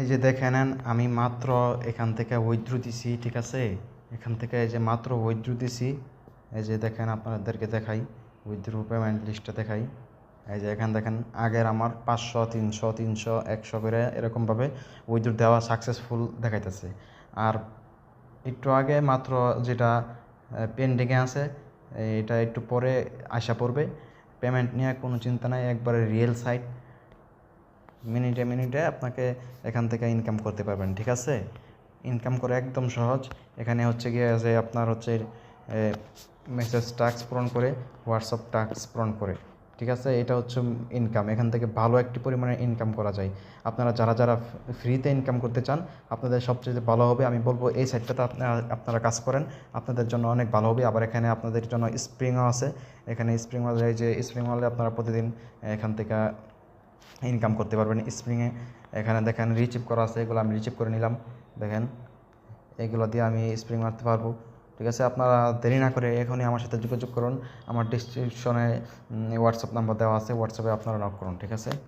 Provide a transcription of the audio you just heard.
এই যে দেখে নেন আমি মাত্র এখান থেকে উইথড্র দিছি, ঠিক আছে? এখান থেকে এই যে মাত্র উইথড্র দিছি, এই যে দেখেন আপনাদেরকে দেখাই উইথড্র পেমেন্ট লিস্টটা দেখাই। এই যে এখান দেখেন, আগের আমার পাঁচশো, তিনশো তিনশো, একশো করে এরকমভাবে উইথড্র দেওয়া সাকসেসফুল দেখাইতেছে। আর একটু আগে মাত্র যেটা পেন্ডিংয়ে আছে, এটা একটু পরে আসা পড়বে। পেমেন্ট নিয়ে কোনো চিন্তা নাই, একবারে রিয়েল সাইট মিনিটে মিনিটে আপনাকে এখান থেকে ইনকাম করতে পারবেন, ঠিক আছে? ইনকাম করে একদম সহজ। এখানে হচ্ছে গিয়ে যে আপনার হচ্ছে মেসেজ টাস্ক পূরণ করে হোয়াটসঅ্যাপ টাস্ক পূরণ করে, ঠিক আছে? এটা হচ্ছে ইনকাম এখান থেকে ভালো একটি পরিমাণে ইনকাম করা যায়। আপনারা যারা যারা ফ্রিতে ইনকাম করতে চান, আপনাদের সবচেয়ে ভালো হবে, আমি বলব এই সাইটটাতে আপনারা আপনারা কাজ করেন। আপনাদের জন্য অনেক ভালো হবে। আবার এখানে আপনাদের জন্য স্প্রিংও আছে। এখানে স্প্রিং ওয়ালে যে স্প্রিং ওয়ালে আপনারা প্রতিদিন, এখান থেকে ইনকাম করতে পারবেন স্প্রিংয়ে। এখানে দেখেন রিচিভ করা আছে, এগুলো আমি রিচিভ করে নিলাম। দেখেন, এগুলো দিয়ে আমি স্প্রিং মারতে পারব। ঠিক আছে, আপনারা দেরি না করে এখনই আমার সাথে যোগাযোগ করুন। আমার ডিসক্রিপশনে হোয়াটসঅ্যাপ নাম্বার দেওয়া আছে হোয়াটসঅ্যাপে আপনারা নক করুন, ঠিক আছে?